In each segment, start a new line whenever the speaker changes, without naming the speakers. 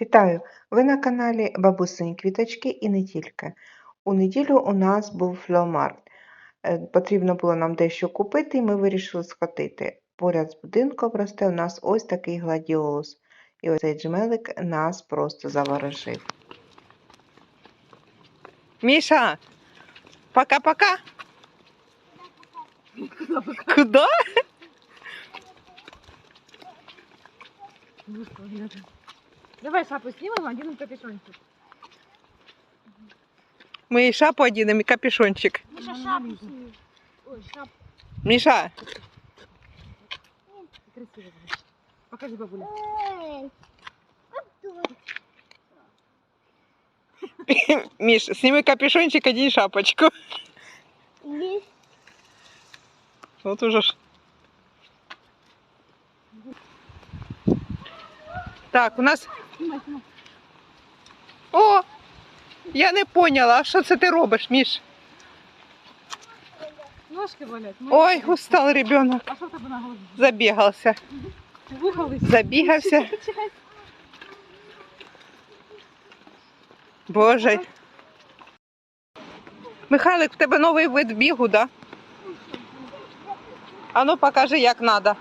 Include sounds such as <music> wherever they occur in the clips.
Вітаю! Ви на каналі Бабусині Квіточки і не тільки. У неділю у нас був флеомарт. Е, Потрібно було нам дещо купити, і ми вирішили сходити. Поряд з будинком росте у нас ось такий гладіолус. І ось цей джмелик нас просто заворожив. Міша! Пока-пока! Куда?
Давай шапку снимем, оденем капюшончик.
Ми і шапу одінемо, і капюшончик.
Миша, шапку сними. Ой, шапку.
Міша,
Красиво. будет. Покажи, бабуля. <laughs>
Міш, сніми капюшончик, одінь шапочку. Вот уже ж. Так, у нас. О! Я не поняла, а що це ти робиш, Міш?
Ножки валять.
Ой, устал ребенок.
А что ты на голову?
Забігався. Забігався. Боже. Михайлик, в тебе новий вид бігу, да? А ну покажи, як треба.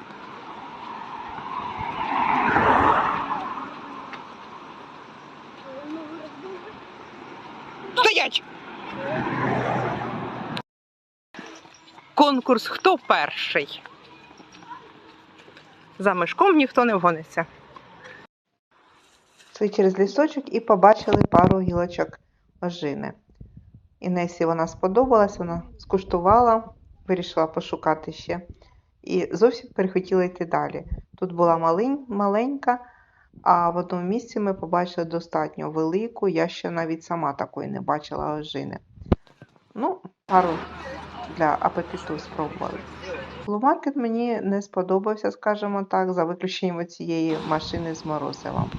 Стоять! Конкурс хто перший? За мишком ніхто не вгониться. Йшли через лісочок і побачили пару гілочок ожини. Інесі вона сподобалась, вона скуштувала, вирішила пошукати ще. І зовсім перехотіла йти далі. Тут була малень, маленька, а в одному місці ми побачили достатньо велику. Я ще навіть сама такої не бачила ожини. Ну, пару для апетиту спробували. Фломаркет мені не сподобався, скажімо так, за виключенням цієї машини з морозивом.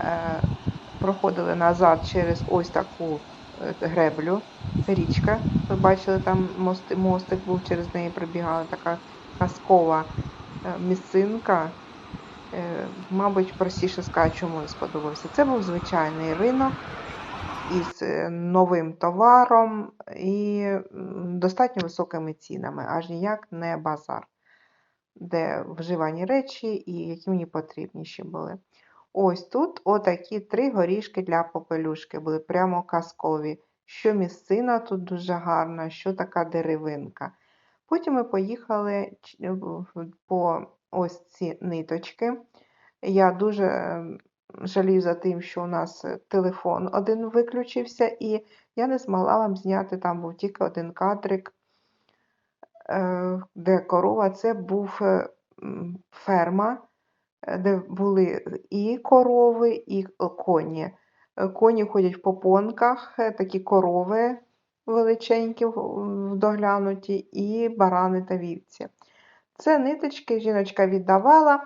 Е, проходили назад через ось таку е, греблю. Річка. Ви бачили, там мости, мостик був, через неї пробігала така казкова е, місцинка. Е, мабуть, простіше сказати, чому не сподобався. Це був звичайний ринок із е, новим товаром і достатньо високими цінами, аж ніяк не базар, де вживані речі і які мені потрібніші були. Ось тут отакі три горішки для попелюшки були прямо казкові. Що місцина тут дуже гарна, що така деревинка. Потім ми поїхали по ось ці ниточки. Я дуже ем, жалію за тим, що у нас е, телефон один виключився, і я не змогла вам зняти, там був тільки один кадрик, е, де корова. Це був е, ферма, де були і корови, і коні. Коні ходять в попонках, такі корови величенькі, доглянуті, і барани та вівці. Це ниточки жіночка віддавала.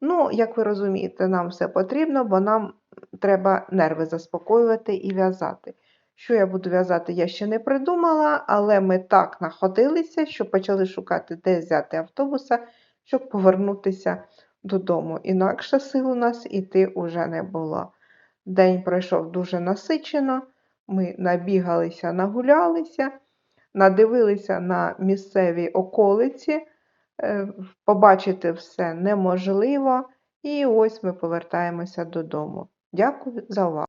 Ну, як ви розумієте, нам все потрібно, бо нам треба нерви заспокоювати і в'язати. Що я буду в'язати, я ще не придумала, але ми так находилися, що почали шукати, де взяти автобуса, щоб повернутися додому. Інакше сил у нас іти уже не було. День пройшов дуже насичено, ми набігалися, нагулялися, надивилися на місцеві околиці. Е, Побачити все неможливо, і ось ми повертаємося додому. Дякую за увагу!